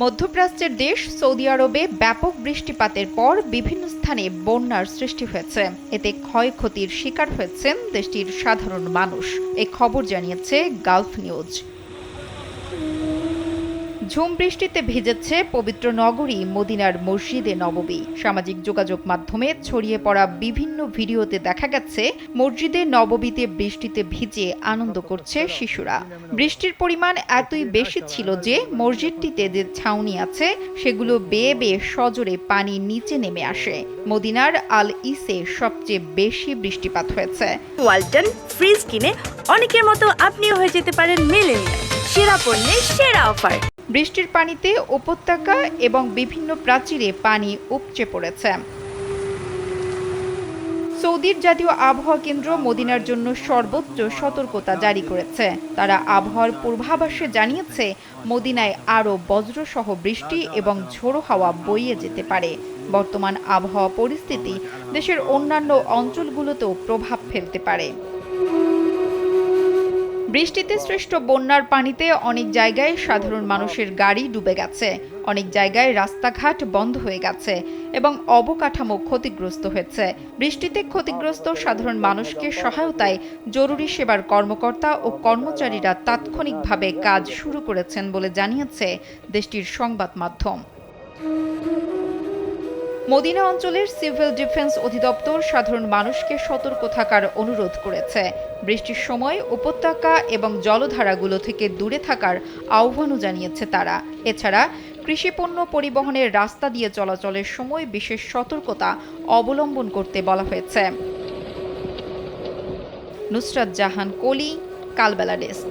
মধ্যপ্রাচ্যের দেশ সৌদি আরবে ব্যাপক বৃষ্টিপাতের পর বিভিন্ন স্থানে বন্যার সৃষ্টি হয়েছে। এতে ক্ষয়ক্ষতির শিকার হয়েছেন দেশটির সাধারণ মানুষ। এ খবর জানিয়েছে গালফ নিউজ। ঝুম বৃষ্টিতে ভিজেছে পবিত্র নগরী, মদিনার মসজিদে নববী সামাজিক যোগাযোগ মাধ্যমে ছড়িয়ে পড়া বিভিন্ন ভিডিওতে দেখা গেছে, মসজিদে নববীতে বৃষ্টিতে ভিজে আনন্দ করছে শিশুরা। বৃষ্টির পরিমাণ এতই বেশি ছিল যে মসজিদটিতে যে ছাউনি আছে, সেগুলো বেয়ে বেয়ে সজোরে পানি নিচে নেমে আসে। মদিনার আল ইসে সবচেয়ে বেশি বৃষ্টিপাত হয়েছে। ওয়ালটন ফ্রিজ কিনে অনেকের মতো আপনিও হয়ে যেতে পারেন মিলেনিয়াল। সেরা পণ্যের সেরা অফার। বৃষ্টির পানিতে উপত্যকা এবং বিভিন্ন প্রাচীরে পানি উপচে পড়েছে। সৌদির জাতীয় আবহাওয়া কেন্দ্র মদিনার জন্য সর্বোচ্চ সতর্কতা জারি করেছে। তারা আবহাওয়ার পূর্বাভাসে জানিয়েছে, মদিনায় আরও বজ্রসহ বৃষ্টি এবং ঝোড়ো হাওয়া বইয়ে যেতে পারে। বর্তমান আবহাওয়া পরিস্থিতি দেশের অন্যান্য অঞ্চলগুলোতেও প্রভাব ফেলতে পারে। বৃষ্টিতে সৃষ্ট বন্যার পানিতে অনেক জায়গায় সাধারণ মানুষের গাড়ি ডুবে গেছে। অনেক জায়গায় রাস্তাঘাট বন্ধ হয়ে গেছে এবং অবকাঠামো ক্ষতিগ্রস্ত হয়েছে। বৃষ্টিতে ক্ষতিগ্রস্ত সাধারণ মানুষকে সহায়তায় জরুরি সেবার কর্মকর্তা ও কর্মচারীরা তাৎক্ষণিকভাবে কাজ শুরু করেছেন বলে জানিয়েছে দেশটির সংবাদ মাধ্যম। মদিনা অঞ্চলের সিভিল ডিফেন্স অধিদপ্তর সাধারণ মানুষকে সতর্ক থাকার অনুরোধ করেছে। বৃষ্টির সময় উপত্যকা এবং জলধারাগুলো থেকে দূরে থাকার আহ্বানও জানিয়েছে তারা। এছাড়া কৃষিপণ্য পরিবহনের রাস্তা দিয়ে চলাচলের সময় বিশেষ সতর্কতা অবলম্বন করতে বলা হয়েছে। নুসরাত জাহান, কলি, কালবেলা ডেস্ক।